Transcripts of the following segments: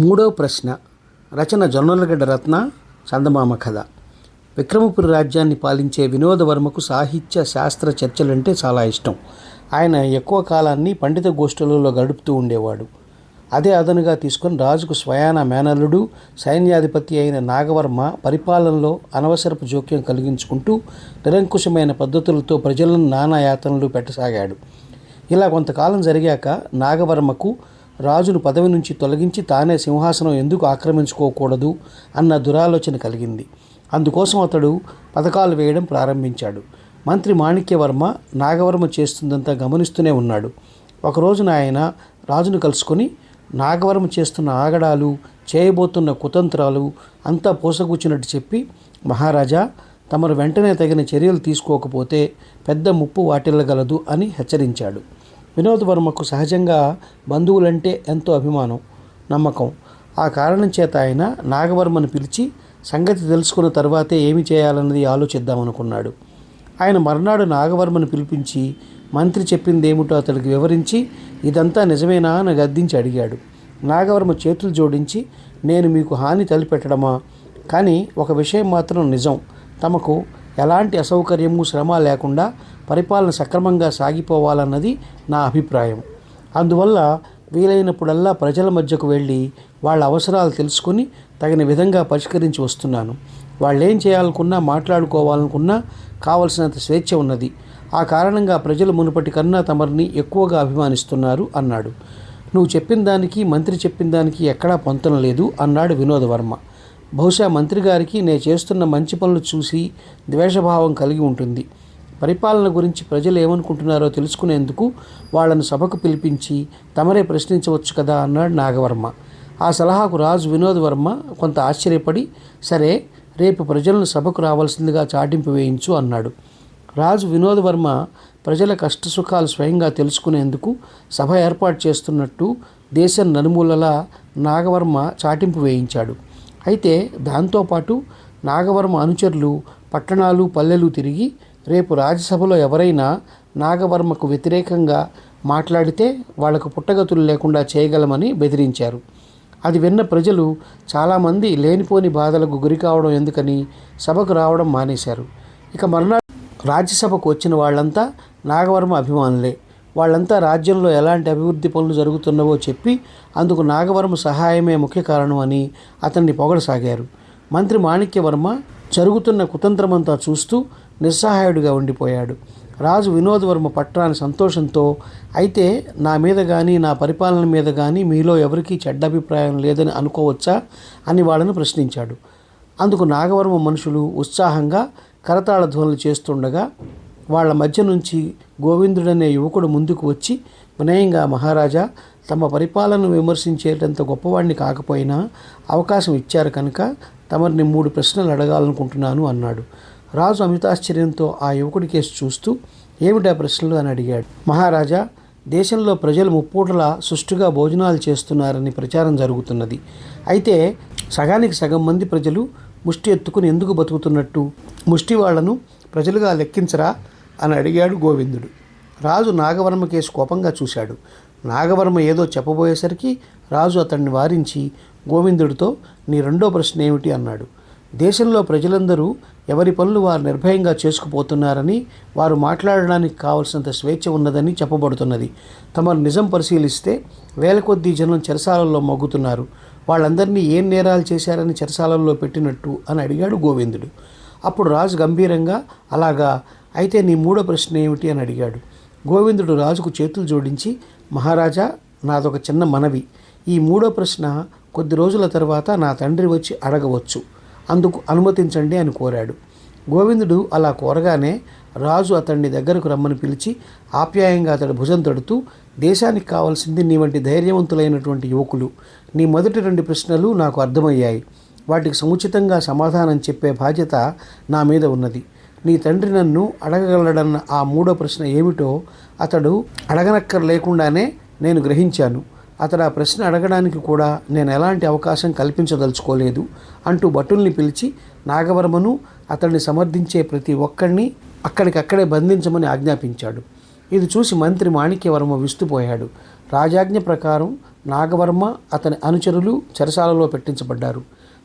మూడవ ప్రశ్న. రచన జొన్నలగడ్డ రత్న చందమామ కథ. విక్రమపురి రాజ్యాన్ని పాలించే వినోదవర్మకు సాహిత్య శాస్త్ర చర్చలంటే చాలా ఇష్టం. ఆయన ఎక్కువ కాలాన్ని పండిత గోష్ఠులలో గడుపుతూ ఉండేవాడు. అదే అదనుగా తీసుకొని రాజుకు స్వయాన మేనల్లుడు సైన్యాధిపతి అయిన నాగవర్మ పరిపాలనలో అనవసరపు జోక్యం కలిగించుకుంటూ నిరంకుశమైన పద్ధతులతో ప్రజలను నానా యాతనలు పెట్టసాగాడు. ఇలా కొంతకాలం జరిగాక నాగవర్మకు రాజును పదవి నుంచి తొలగించి తానే సింహాసనం ఎందుకు ఆక్రమించుకోకూడదు అన్న దురాలోచన కలిగింది. అందుకోసం అతడు పథకాలు వేయడం ప్రారంభించాడు. మంత్రి మాణిక్యవర్మ నాగవర్మ చేస్తుందంతా గమనిస్తూనే ఉన్నాడు. ఒకరోజున ఆయన రాజును కలుసుకొని నాగవర్మ చేస్తున్న ఆగడాలు చేయబోతున్న కుతంత్రాలు అంతా పోసగూచినట్టు చెప్పి మహారాజా తమరు వెంటనే తగిన చర్యలు తీసుకోకపోతే పెద్ద ముప్పు వాటిల్లగలదు అని హెచ్చరించాడు. వినోదవర్మకు సహజంగా బంధువులంటే ఎంతో అభిమానం నమ్మకం. ఆ కారణం చేత ఆయన నాగవర్మను పిలిచి సంగతి తెలుసుకున్న తర్వాతే ఏమి చేయాలన్నది ఆలోచిద్దామనుకున్నాడు. ఆయన మర్నాడు నాగవర్మను పిలిపించి మంత్రి చెప్పిందేమిటో అతడికి వివరించి ఇదంతా నిజమేనా అని గద్దించి అడిగాడు. నాగవర్మ చేతులు జోడించి నేను మీకు హాని తలిపెట్టడమా? కానీ ఒక విషయం మాత్రం నిజం. తమకు ఎలాంటి అసౌకర్యము శ్రమ లేకుండా పరిపాలన సక్రమంగా సాగిపోవాలన్నది నా అభిప్రాయం. అందువల్ల వీలైనప్పుడల్లా ప్రజల మధ్యకు వెళ్ళి వాళ్ళ అవసరాలు తెలుసుకొని తగిన విధంగా పరిష్కరించి వస్తున్నాను. వాళ్ళేం చేయాలనుకున్నా మాట్లాడుకోవాలనుకున్నా కావలసినంత స్వేచ్ఛ ఉన్నది. ఆ కారణంగా ప్రజలు మునుపటి కన్నా తమరిని ఎక్కువగా అభిమానిస్తున్నారు అన్నాడు. నువ్వు చెప్పిన దానికి మంత్రి చెప్పిన దానికి ఎక్కడా పొంతన లేదు అన్నాడు వినోదవర్మ బహుశా మంత్రి గారికి నేను చేస్తున్న మంచి పనులు చూసి ద్వేషభావం కలిగి ఉంటుంది. పరిపాలన గురించి ప్రజలు ఏమనుకుంటున్నారో తెలుసుకునేందుకు వాళ్ళను సభకు పిలిపించి తమరే ప్రశ్నించవచ్చు కదా అన్నాడు నాగవర్మ. ఆ సలహాకు రాజు వినోదవర్మ కొంత ఆశ్చర్యపడి సరే రేపు ప్రజలను సభకు రావాల్సిందిగా చాటింపు వేయించు అన్నాడు. రాజు వినోదవర్మ ప్రజల కష్టసుఖాలు స్వయంగా తెలుసుకునేందుకు సభ ఏర్పాటు చేస్తున్నట్టు దేశం నలుమూలలా నాగవర్మ చాటింపు వేయించాడు. అయితే దాంతోపాటు నాగవర్మ అనుచరులు పట్టణాలు పల్లెలు తిరిగి రేపు రాజ్యసభలో ఎవరైనా నాగవర్మకు వ్యతిరేకంగా మాట్లాడితే వాళ్ళకు పుట్టగతులు లేకుండా చేయగలమని బెదిరించారు. అది విన్న ప్రజలు చాలామంది లేనిపోని బాధలకు గురి కావడం ఎందుకని సభకు రావడం మానేశారు. ఇక మర్నాడు రాజ్యసభకు వచ్చిన వాళ్ళంతా నాగవర్మ అభిమానులే. వాళ్ళంతా రాజ్యంలో ఎలాంటి అభివృద్ధి పనులు జరుగుతున్నవో చెప్పి అందుకు నాగవర్మ సహాయమే ముఖ్య కారణం అని అతన్ని పొగడసాగారు. మంత్రి మాణిక్యవర్మ జరుగుతున్న కుతంత్రమంతా చూస్తూ నిస్సహాయుడిగా ఉండిపోయాడు. రాజు వినోదవర్మ పట్టాని సంతోషంతో అయితే నా మీద కానీ నా పరిపాలన మీద కానీ మీలో ఎవరికీ చెడ్డ అభిప్రాయం లేదని అనుకోవచ్చా? అని వాళ్ళను ప్రశ్నించాడు. అందుకు నాగవర్మ మనుషులు ఉత్సాహంగా కరతాళ ధ్వనులు చేస్తుండగా వాళ్ళ మధ్య నుంచి గోవిందుడనే యువకుడు ముందుకు వచ్చి వినయంగా మహారాజా తమ పరిపాలనను విమర్శించేటంత గొప్పవాడిని కాకపోయినా అవకాశం ఇచ్చారు కనుక తమరిని మూడు ప్రశ్నలు అడగాలనుకుంటున్నాను అన్నాడు. రాజు అమితాశ్చర్యంతో ఆ యువకుడి కేసు చూస్తూ ఏమిటా ప్రశ్నలు? అని అడిగాడు. మహారాజా దేశంలో ప్రజలు ముప్పూటల సుష్టుగా భోజనాలు చేస్తున్నారని ప్రచారం జరుగుతున్నది. అయితే సగానికి సగం మంది ప్రజలు ముష్టి ఎత్తుకుని ఎందుకు బతుకుతున్నట్టు? ముష్టి వాళ్ళను ప్రజలుగా లెక్కించరా? అని అడిగాడు గోవిందుడు. రాజు నాగవర్మకేసి కోపంగా చూశాడు. నాగవర్మ ఏదో చెప్పబోయేసరికి రాజు అతన్ని వారించి గోవిందుడితో నీ రెండో ప్రశ్న ఏమిటి? అన్నాడు. దేశంలో ప్రజలందరూ ఎవరి పనులు వారు నిర్భయంగా చేసుకుపోతున్నారని వారు మాట్లాడడానికి కావలసినంత స్వేచ్ఛ ఉన్నదని చెప్పబడుతున్నది. తమరు నిజం పరిశీలిస్తే వేల కొద్దీ జనం చెరసాలలో మొగ్గుతున్నారు. వాళ్ళందరినీ ఏం నేరాలు చేశారని చెరసాలలో పెట్టినట్టు అని అడిగాడు గోవిందుడు. అప్పుడు రాజు గంభీరంగా అలాగా అయితే నీ మూడో ప్రశ్న ఏమిటి అని అడిగాడు. గోవిందుడు రాజుకు చేతులు జోడించి మహారాజా నాదొక చిన్న మనవి. ఈ మూడో ప్రశ్న కొద్ది రోజుల తర్వాత నా తండ్రి వచ్చి అడగవచ్చు. అందుకు అనుమతించండి అని కోరాడు. గోవిందుడు అలా కోరగానే రాజు అతన్ని దగ్గరకు రమ్మని పిలిచి ఆప్యాయంగా అతడి భుజం తడుతూ దేశానికి కావాల్సింది నీ వంటి ధైర్యవంతులైనటువంటి యువకులు. నీ మొదటి రెండు ప్రశ్నలు నాకు అర్థమయ్యాయి. వాటికి సముచితంగా సమాధానం చెప్పే బాధ్యత నా మీద ఉన్నది. నీ తండ్రి నన్ను అడగగలడన్న ఆ మూడో ప్రశ్న ఏమిటో అతడు అడగనక్కర్ లేకుండానే నేను గ్రహించాను. అతడు ఆ ప్రశ్న అడగడానికి కూడా నేను ఎలాంటి అవకాశం కల్పించదలుచుకోలేదు అంటూ భటుల్ని పిలిచి నాగవర్మను అతన్ని సమర్థించే ప్రతి ఒక్కడిని అక్కడికక్కడే బంధించమని ఆజ్ఞాపించాడు. ఇది చూసి మంత్రి మాణిక్యవర్మ విస్తుపోయాడు. రాజాజ్ఞ ప్రకారం నాగవర్మ అతని అనుచరులు చెరసాలలో పెట్టించబడ్డారు.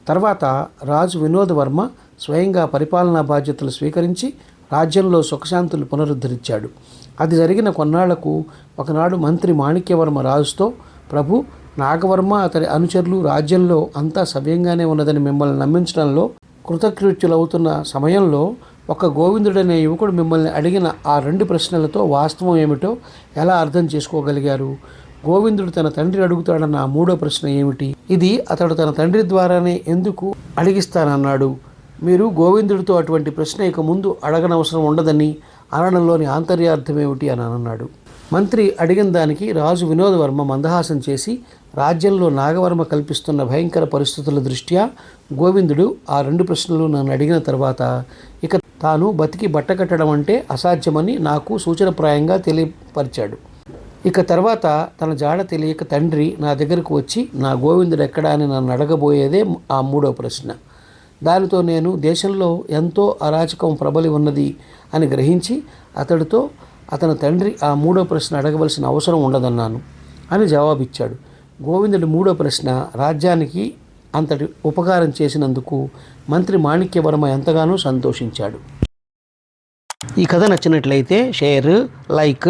తర్వాత రాజు వినోదవర్మ స్వయంగా పరిపాలనా బాధ్యతలు స్వీకరించి రాజ్యంలో సుఖశాంతులు పునరుద్ధరించాడు. అది జరిగిన కొన్నాళ్ళకు ఒకనాడు మంత్రి మాణిక్యవర్మ రాజుతో ప్రభు నాగవర్మ అతని అనుచరులు రాజ్యంలో అంతా సవ్యంగానే ఉన్నదని మిమ్మల్ని నమ్మించడంలో కృతకృత్యులవుతున్న సమయంలో ఒక గోవిందుడనే యువకుడు మిమ్మల్ని అడిగిన ఆ రెండు ప్రశ్నలతో వాస్తవం ఏమిటో ఎలా అర్థం చేసుకోగలిగారు? గోవిందుడు తన తండ్రి అడుగుతాడన్న మూడో ప్రశ్న ఏమిటి? ఇది అతడు తన తండ్రి ద్వారానే ఎందుకు అడిగిస్తానన్నాడు. మీరు గోవిందుడితో అటువంటి ప్రశ్న ఇక ముందు అడగనవసరం ఉండదని అనడంలోని ఆంతర్యార్థం ఏమిటి అని అన్నాడు మంత్రి అడిగిన దానికి రాజు వినోదవర్మ మందహాసం చేసి రాజ్యంలో నాగవర్మ కల్పిస్తున్న భయంకర పరిస్థితుల దృష్ట్యా గోవిందుడు ఆ రెండు ప్రశ్నలు నన్ను అడిగిన తర్వాత ఇక తాను బతికి బట్టకట్టడం అంటే అసాధ్యమని నాకు సూచనప్రాయంగా తెలియపరిచాడు. ఇక తర్వాత తన జాడ తెలియక తండ్రి నా దగ్గరకు వచ్చి నా గోవిందుడు ఎక్కడా? అని నన్ను అడగబోయేదే ఆ మూడో ప్రశ్న. దానితో నేను దేశంలో ఎంతో అరాచకం ప్రబలి ఉన్నది అని గ్రహించి అతడితో అతని తండ్రి ఆ మూడో ప్రశ్న అడగవలసిన అవసరం ఉండదన్నాను అని జవాబిచ్చాడు. గోవిందుడి మూడో ప్రశ్న రాజ్యానికి అంతటి ఉపకారం చేసినందుకు మంత్రి మాణిక్యవర్మ ఎంతగానో సంతోషించాడు. ఈ కథ నచ్చినట్లయితే షేర్ లైక్